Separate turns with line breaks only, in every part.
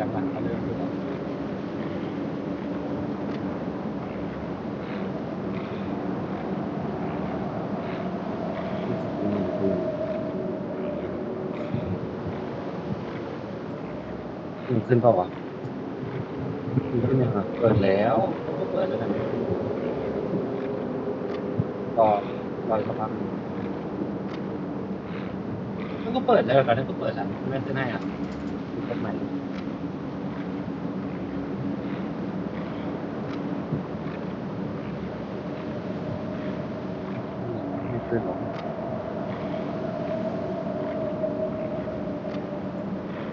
หลังๆก็เริ่มขึ้นแล้ว
ขึ้นขึ้นเปล่าวะขึ้นยังไงเปิดแล้วก็เปิดแล้วนะรอรออีกสักพักหนึ่ง
มันก็เปิดแล้วตอนนั้นก็เปิดแล้วไม่ขึ้นให้อะ
ขึ้นใหม่ไม่ขึ้นหรอก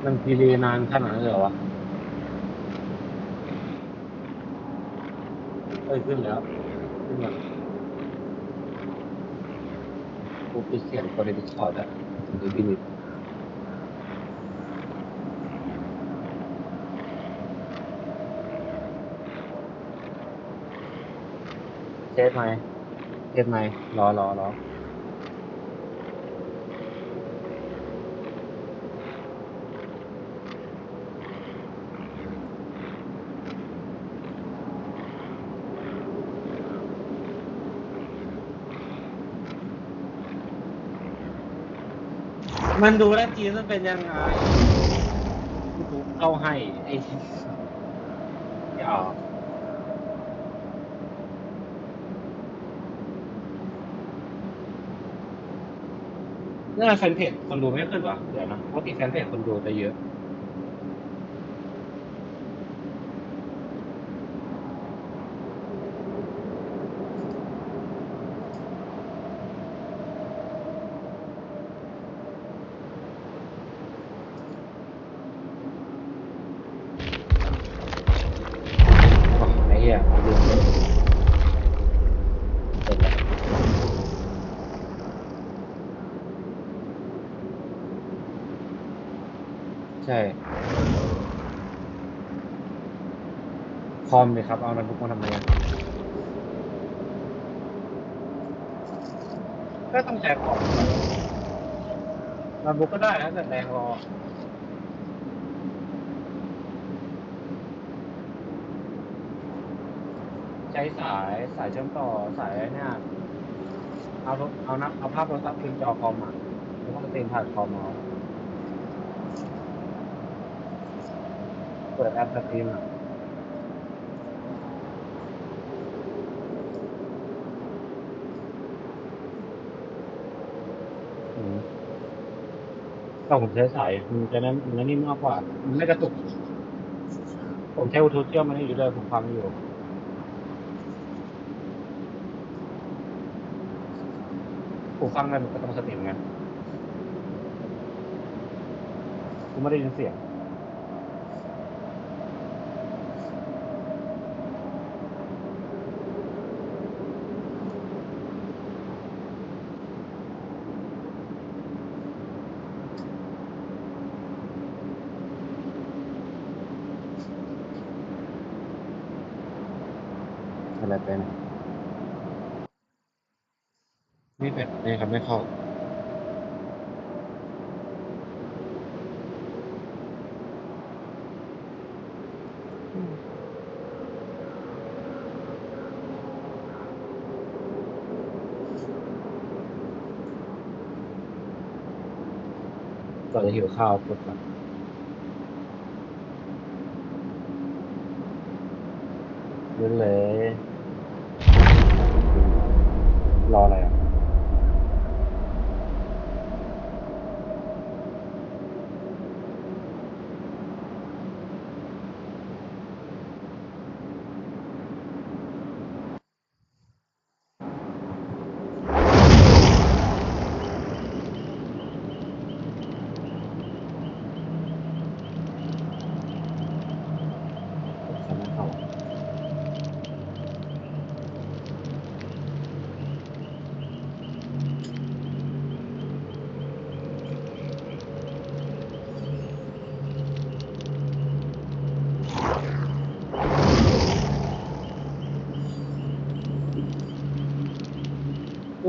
มันพีเรีนานขนาดนั้นเลยเหรอวะเอ้ยขึ้นแล้วขึ้นแล้วกูปิดเสียงคนในดิสคอร์ดอะถึงจะบินิตเทสไหมเทสไหมรอรอรอ มันดูแล้วจีนมันเป็นยังไงกูเข้าให้ไอ้ไม่เอาเนี่ยแฟนเพจคนดูไม่ขึ้นวะเดี๋ยวนะปกติแฟนเพจคนดูจะเยอะ อ๋อไอ้เหี้ยลืมเลยเสร็จแล้วใช่ คอมเลยครับ เอาโน้ตบุ๊กมาทำไมอะก็ต้องใช้คอมโน้ตบุ๊กก็ได้นะแต่แรงรอ ใช้สายสายเชื่อมต่อสายเนี่ยเอาโทรเอานับเอาภาพโทรศัพท์ขึ้นจอคอมอะแล้วก็สตรีมผ่านคอมเอาเปิดแอปสตรีมอะอืมก็ผมใช้สายมันจะนั้นมันนิ่มมากกว่า มันไม่กระตุก ผมใช้บลูทูเชื่อมมันนี่อยู่เลยผมฟังอยู่ ผมฟังกันก็ต้องสติเหมือนกันกูไม่ได้ยินเสียง อะไรเป็น นี่ครับไม่เข้า ก่อนจะหิวข้าวกดก่อนยืนเลย รออะไรอะจะ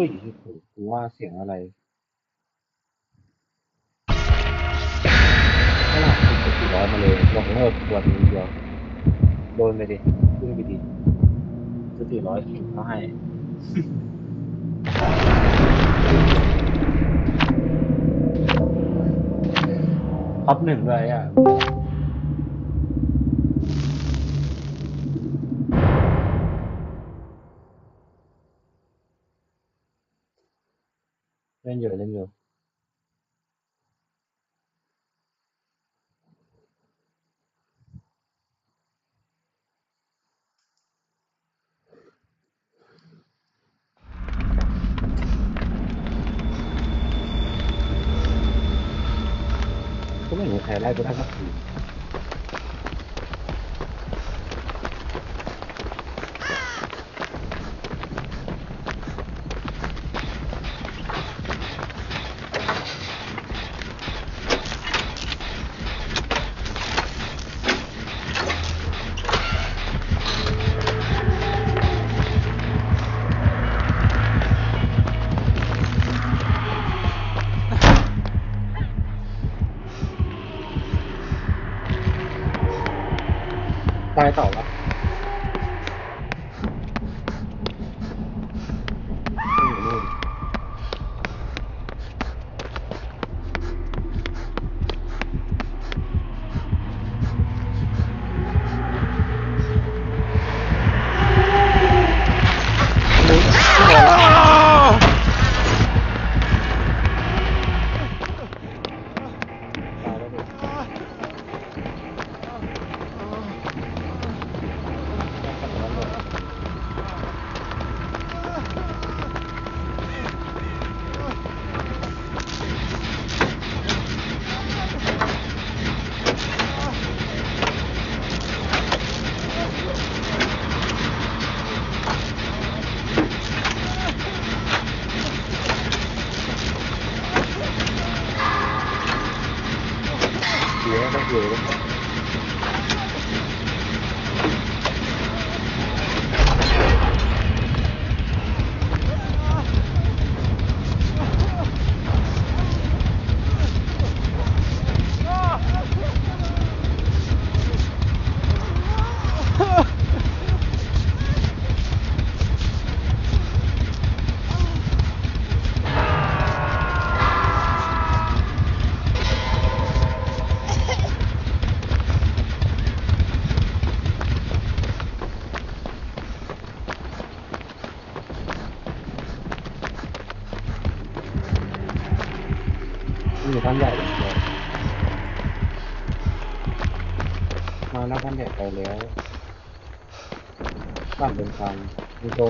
ฮ้ยกูว่าเสียงอะไรขนาดผมจะปิดร้อยมาเลยลงเลิกขวนึงเดียว โดนไปดิขึ้นไปดิซื้อสี่ร้อยเขาให้ท็อปหนึ่งเลยอะ เล่นอยู่เล่นอยู่ก็ ไม่เ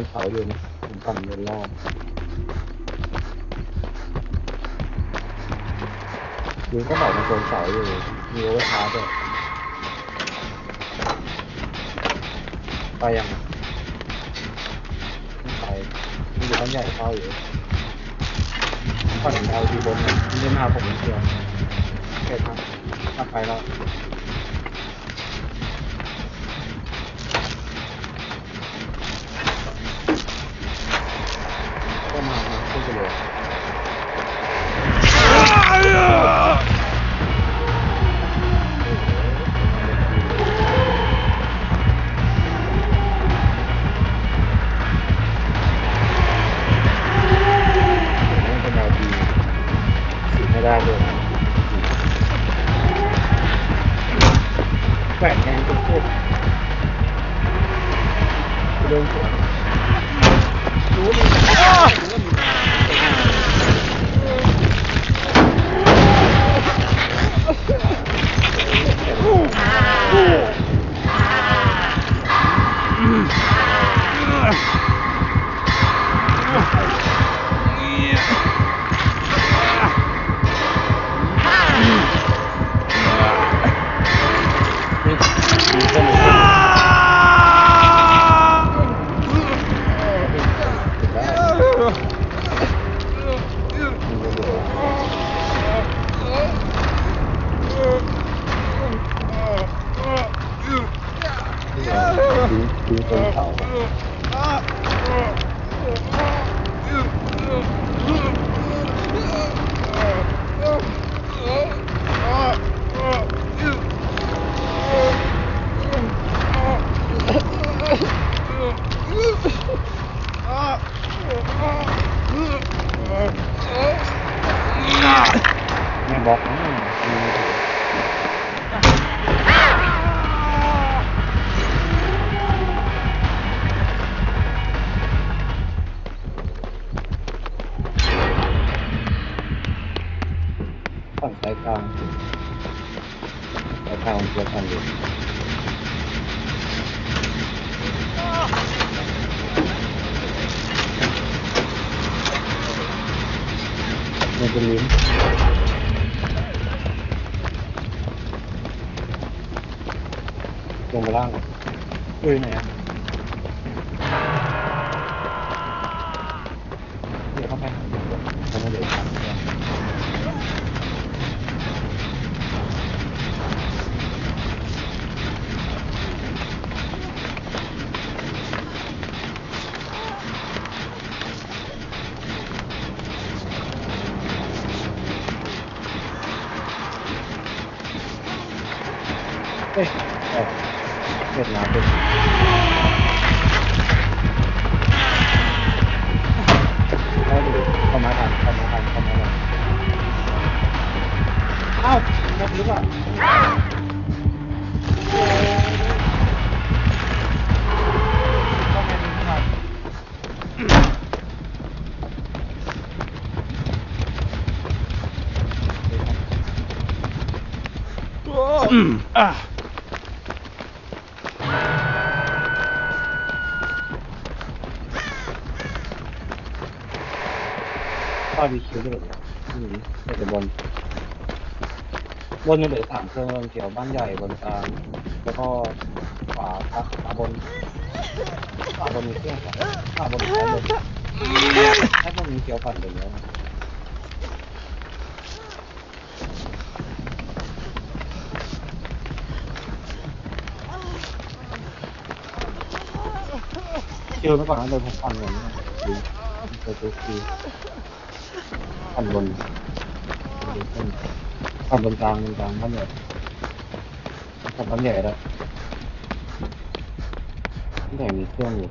นเขาอยู่นะผมปั่นเดินรอบยิงก็บอกมาโซนเสาอยู่มีโอเวอร์ชาร์จด้วยไปยังไม่ไปมีอยู่ท่านใหญ่เข้าอยู่ฝั่งดาวทีบนยไม่มาผมเชียวโอเกิดมาถ้าไปแล้ว สิไม่ได้ด้วยแบล็อกงถูกฝั่งสายกลางสายกลางเจอกันอยู่มันจะลิ้ม ล่างเอ้ยไหนอะ ข้อดีคิวด้วยนีแต่บน บนยังเหลือสามเครื่องบนเกี่ยวบ้านใหญ่บนกลางแล้วก็ขวาครับขวาบนขวาบนมีเครื่องขวาบนซ้าบนถ้าบนมีเกี่ยวปั่นเลยแล้ว คิวไปก่อนนะเดี๋ยวผมปั่นก่อนนะดูเปิดตัวคิวปั่นบนดูขึ้นปั่นบนกลางบนกลางบ้านใหญ่ปั่นบ้านใหญ่แล้วบ้านใหญ่มีเครื่องอยู่